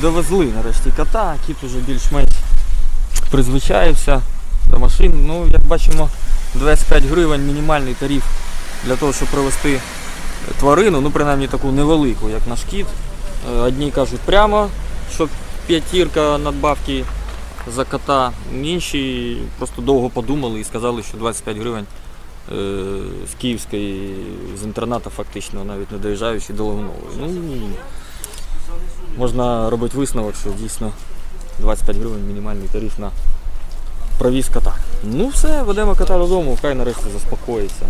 довезли нарешті кота, кіт уже більш-менш призвичаївся до машин. Ну, як бачимо, 25 гривень мінімальний тариф для того, щоб привезти тварину, ну принаймні таку невелику, як наш кіт. Е, Одні кажуть прямо, що п'ятірка надбавки за кота, інші просто довго подумали і сказали, що 25 гривень е, з Київської, з інтерната фактично, навіть не доїжджаючи до Лагунової. Ну, можна робити висновок, що дійсно 25 гривень мінімальний тариф на провіз кота. Ну все, ведемо кота додому, хай нарешті заспокоїться.